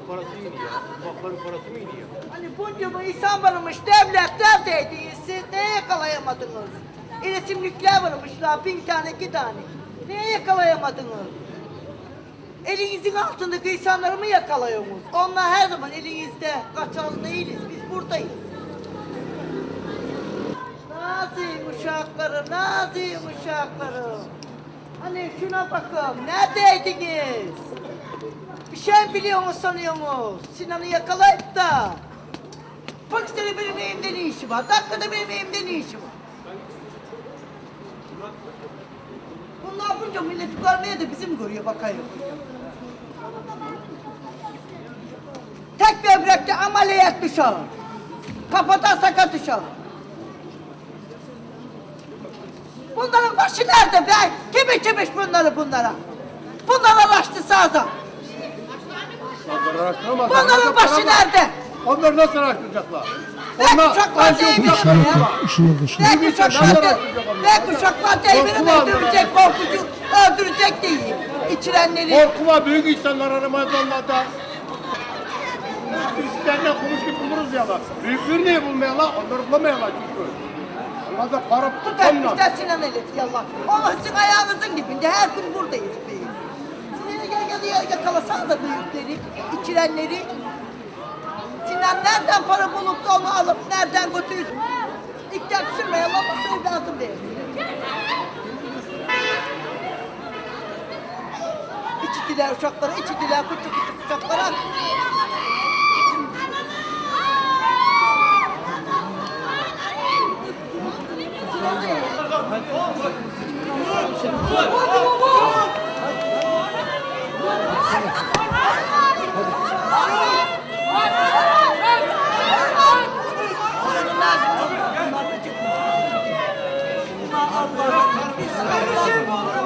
parası ya. Parası mı iniyor? Hani bunca bu insan varmış, devlet neredeydiniz siz? Neye yakalayamadınız? İletimlikler varmış la bin tane iki tane. Neye yakalayamadınız? Elinizin altındaki insanları mı yakalıyorsunuz? Onlar her zaman elinizde. Kaçan değiliz, biz buradayız. Nazım uşakları, nazım uşakları. Hani şuna bakın, neredeydiniz? Bir şey mi biliyorsunuz sanıyorsunuz? Sinan'ı yakalayıp da. Pakistan'da benim evimde ne işi var? Dakikada benim evimde ne işi var? Bunlar bunca milleti görmeye de bizim görüyor bakayım. Tek böbrekte ameliyat uşağı. Kafadan sakat uşağı. Bunların başı nerede be? Kim içmiş bunları bunlara? Bunlar araştı sağda. Onları araştıramazlar. Bunların başı nerede? Onları nasıl araştıracaklar? Onlar kuşaklar anca değil uçak mi? yapıyorlar. Işığı dışına. Ben kuşaklar değil. Ben kuşaklar Korkma öldürecek, korkucu, öldürecek değil. İçirenleri. Korkma büyük insanlar aramaz onlarda. Biz seninle konuşup buluruz ya bak. Büyükleri niye bulmayalım? Onları bulamayalım çünkü. Onlarda para Tutar tutamlar. ister Sinan Elit yallah. Ama sizin ayağınızın dibinde her gün buradayız biz. Siz gel gel gel yakalasanıza büyükleri, içirenleri. Sinan nereden para bulup da onu alıp nereden götürür? İktidar sürmeye Allah'ın evladım benim. İçitiler uşaklara, içitiler küçük küçük Allah'ım biz kardeşim